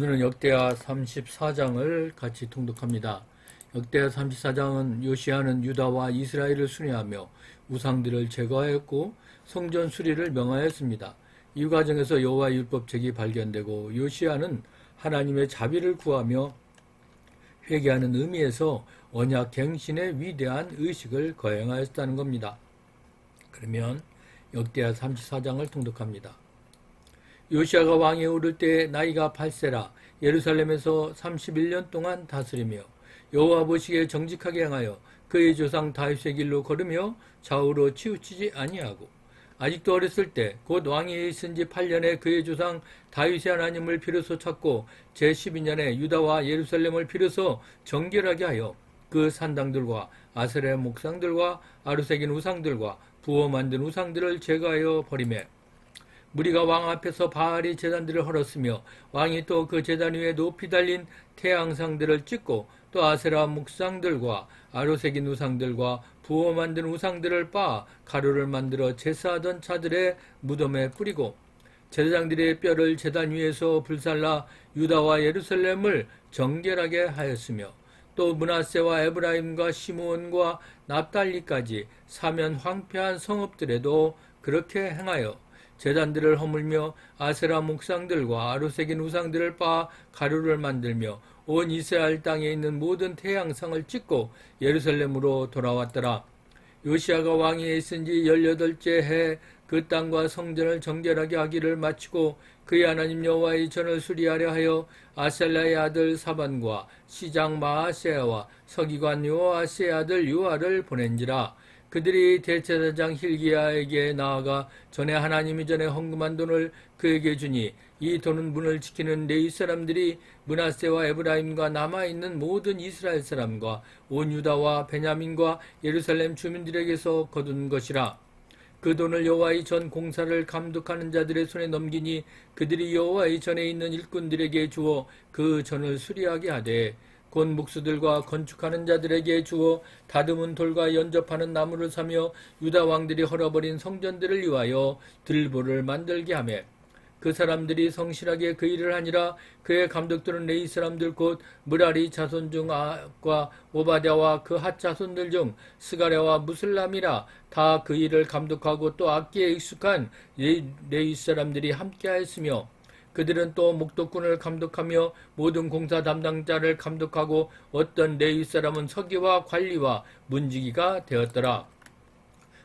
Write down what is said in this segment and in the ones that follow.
오늘은 역대하 34장을 같이 통독합니다. 역대하 34장은 요시아는 유다와 이스라엘을 순회하며 우상들을 제거하였고 성전 수리를 명하였습니다. 이 과정에서 여호와 율법책이 발견되고 요시아는 하나님의 자비를 구하며 회개하는 의미에서 언약 갱신의 위대한 의식을 거행하였다는 겁니다. 그러면 역대하 34장을 통독합니다. 요시아가 왕에 오를 때 나이가 8세라 예루살렘에서 31년 동안 다스리며 여호와 보시기에 정직하게 행하여 그의 조상 다윗의 길로 걸으며 좌우로 치우치지 아니하고 아직도 어렸을 때 곧 왕이 있은 지 8년에 그의 조상 다윗의 하나님을 비로소 찾고 제12년에 유다와 예루살렘을 비로소 정결하게 하여 그 산당들과 아스레 목상들과 아루새긴 우상들과 부어 만든 우상들을 제거하여 버리매 무리가 왕 앞에서 바알이 제단들을 헐었으며 왕이 또그 제단 위에 높이 달린 태양상들을 찍고 또 아세라 묵상들과 아로새긴 우상들과 부어 만든 우상들을 빻아 가루를 만들어 제사하던 자들의 무덤에 뿌리고 제사장들의 뼈를 제단 위에서 불살라 유다와 예루살렘을 정결하게 하였으며 또 문하세와 에브라임과 시므온과 납달리까지 사면 황폐한 성읍들에도 그렇게 행하여 재단들을 허물며 아세라 목상들과 아루새긴 우상들을 빻아 가루를 만들며 온 이스라엘 땅에 있는 모든 태양상을 찍고 예루살렘으로 돌아왔더라. 요시아가 왕위에 있은 지 열여덟째 해 그 땅과 성전을 정결하게 하기를 마치고 그의 하나님 여호와의 전을 수리하려 하여 아셀라의 아들 사반과 시장 마아세아와 서기관 요아스의 아들 요아를 보낸지라. 그들이 대제사장 힐기야에게 나아가 전에 하나님이 전에 헌금한 돈을 그에게 주니 이 돈은 문을 지키는 레이 사람들이 문하세와 에브라임과 남아 있는 모든 이스라엘 사람과 온 유다와 베냐민과 예루살렘 주민들에게서 거둔 것이라. 그 돈을 여호와의 전 공사를 감독하는 자들의 손에 넘기니 그들이 여호와의 전에 있는 일꾼들에게 주어 그 전을 수리하게 하되 곧 목수들과 건축하는 자들에게 주어 다듬은 돌과 연접하는 나무를 사며 유다 왕들이 헐어버린 성전들을 위하여 들보를 만들게 하며 그 사람들이 성실하게 그 일을 하니라. 그의 감독들은 레이 사람들 곧 무라리 자손 중 아과 오바댜와 그 핫 자손들 중 스가랴와 무슬람이라. 다 그 일을 감독하고 또 악기에 익숙한 레이 사람들이 함께하였으며 그들은 또 목독군을 감독하며 모든 공사 담당자를 감독하고 어떤 레위 사람은 서기와 관리와 문지기가 되었더라.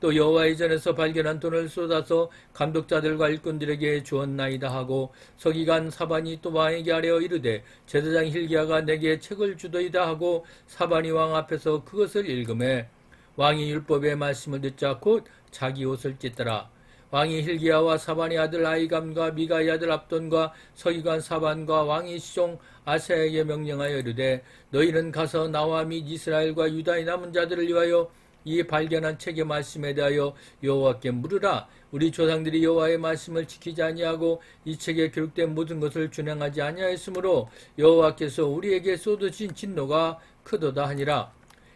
또 여호와의 전에서 발견한 돈을 쏟아서 감독자들과 일꾼들에게 주었나이다 하고 서기관 사반이 또 왕에게 아뢰어 이르되 제사장 힐기야가 내게 책을 주더이다 하고 사반이 왕 앞에서 그것을 읽음에 왕이 율법의 말씀을 듣자 곧 자기 옷을 찢더라. 왕이 힐기야와 사반의 아들 아이감과 미가의 아들 압돈과 서기관 사반과 왕이 시종 아세에게 명령하여 이르되 너희는 가서 나와 및 이스라엘과 유다의 남은 자들을 위하여 이 발견한 책의 말씀에 대하여 여호와께 물으라. 우리 조상들이 여호와의 말씀을 지키지 아니하고 이 책에 기록된 모든 것을 준행하지 아니하였으므로 여호와께서 우리에게 쏟으신 진노가 크도다 하니라.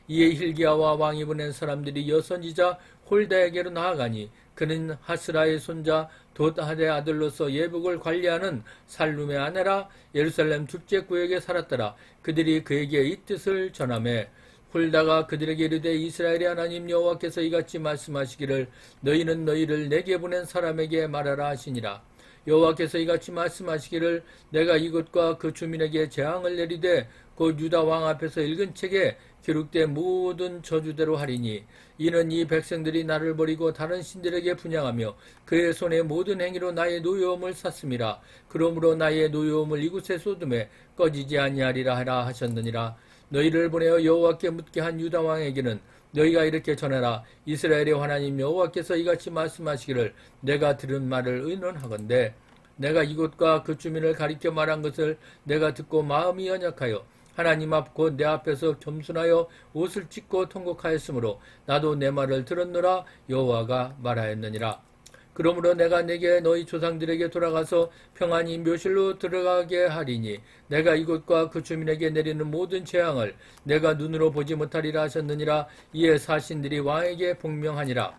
이에 힐기야와 왕이 보낸 사람들이 여선지자 홀다에게로 나아가니 그는 하스라의 손자 도다의 아들로서 예복을 관리하는 살룸의 아내라 예루살렘 둘째 구역에 살았더라. 그들이 그에게 이 뜻을 전하매 홀다가 그들에게 이르되 이스라엘의 하나님 여호와께서 이같이 말씀하시기를 너희는 너희를 내게 보낸 사람에게 말하라 하시니라. 여호와께서 이같이 말씀하시기를 내가 이곳과 그 주민에게 재앙을 내리되 곧 유다 왕 앞에서 읽은 책에 기록된 모든 저주대로 하리니 이는 이 백성들이 나를 버리고 다른 신들에게 분양하며 그의 손에 모든 행위로 나의 노여움을 샀음이라. 그러므로 나의 노여움을 이곳에 쏟음에 꺼지지 아니하리라 하라 하셨느니라 너희를 보내어 여호와께 묻게 한 유다 왕에게는 너희가 이렇게 전해라 이스라엘의 하나님 여호와께서 이같이 말씀하시기를 내가 들은 말을 의논하건대 내가 이곳과 그 주민을 가리켜 말한 것을 내가 듣고 마음이 연약하여 하나님 앞 곧 내 앞에서 겸손하여 옷을 찢고 통곡하였으므로 나도 내 말을 들었노라 여호와가 말하였느니라. 그러므로 내가 내게 너희 조상들에게 돌아가서 평안히 묘실로 들어가게 하리니 내가 이곳과 그 주민에게 내리는 모든 재앙을 내가 눈으로 보지 못하리라 하셨느니라. 이에 사신들이 왕에게 복명하니라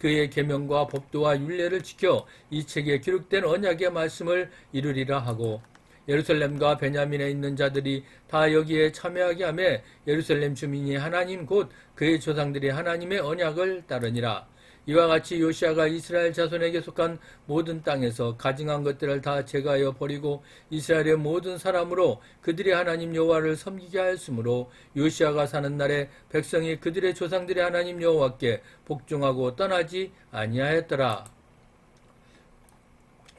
그의 계명과 법도와 율례를 지켜 이 책에 기록된 언약의 말씀을 이루리라 하고 예루살렘과 베냐민에 있는 자들이 다 여기에 참여하게 하며 예루살렘 주민이 하나님 곧 그의 조상들이 하나님의 언약을 따르니라. 이와 같이 요시아가 이스라엘 자손에게 속한 모든 땅에서 가증한 것들을 다 제거하여 버리고 이스라엘의 모든 사람으로 그들이 하나님 여호와를 섬기게 하였으므로 요시아가 사는 날에 백성이 그들의 조상들의 하나님 여호와께 복종하고 떠나지 아니하였더라.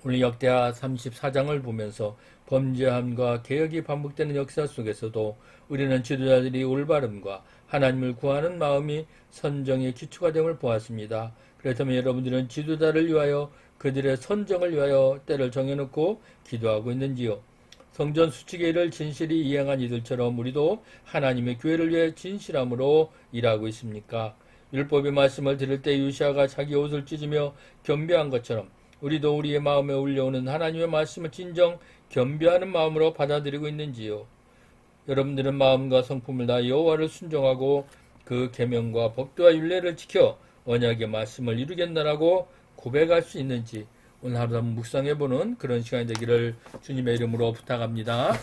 오늘 역대하 34장을 보면서 범죄함과 개혁이 반복되는 역사 속에서도 우리는 지도자들이 올바름과 하나님을 구하는 마음이 선정의 기초가 됨을 보았습니다. 그렇다면 여러분들은 지도자를 위하여 그들의 선정을 위하여 때를 정해놓고 기도하고 있는지요? 성전 수칙의 일을 진실히 이행한 이들처럼 우리도 하나님의 교회를 위해 진실함으로 일하고 있습니까? 율법의 말씀을 들을 때 유시아가 자기 옷을 찢으며 겸비한 것처럼 우리도 우리의 마음에 울려오는 하나님의 말씀을 진정 겸비하는 마음으로 받아들이고 있는지요? 여러분들은 마음과 성품을 다 여호와를 순종하고 그 계명과 법도와 율례를 지켜 언약의 말씀을 이루겠나라고 고백할 수 있는지 오늘 하루 한번 묵상해 보는 그런 시간이 되기를 주님의 이름으로 부탁합니다.